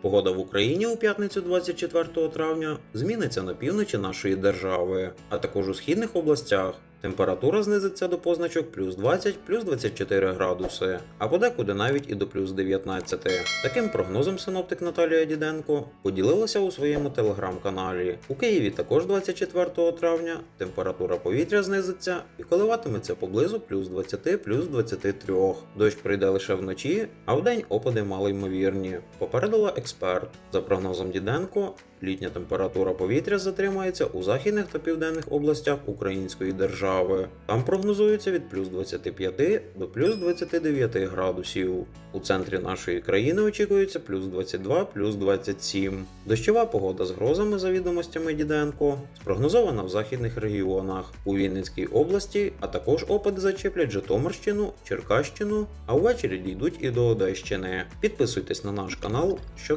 Погода в Україні у п'ятницю 24 травня зміниться на півночі нашої держави, а також у східних областях. Температура знизиться до позначок плюс 20, плюс 24 градуси, а подекуди навіть і до плюс 19. Таким прогнозом синоптик Наталія Діденко поділилася у своєму телеграм-каналі. У Києві також 24 травня температура повітря знизиться і коливатиметься поблизу плюс 20, плюс 23. Дощ прийде лише вночі, а вдень опади малоймовірні. Попередила експерт. За прогнозом Діденко, літня температура повітря затримається у західних та південних областях української держави. Там прогнозується від плюс 25 до плюс 29 градусів. У центрі нашої країни очікується плюс 22, плюс 27. Дощова погода з грозами за відомостями Діденко спрогнозована в західних регіонах у Вінницькій області, а також опади зачеплять Житомирщину, Черкащину, а ввечері дійдуть і до Одещини. Підписуйтесь на наш канал,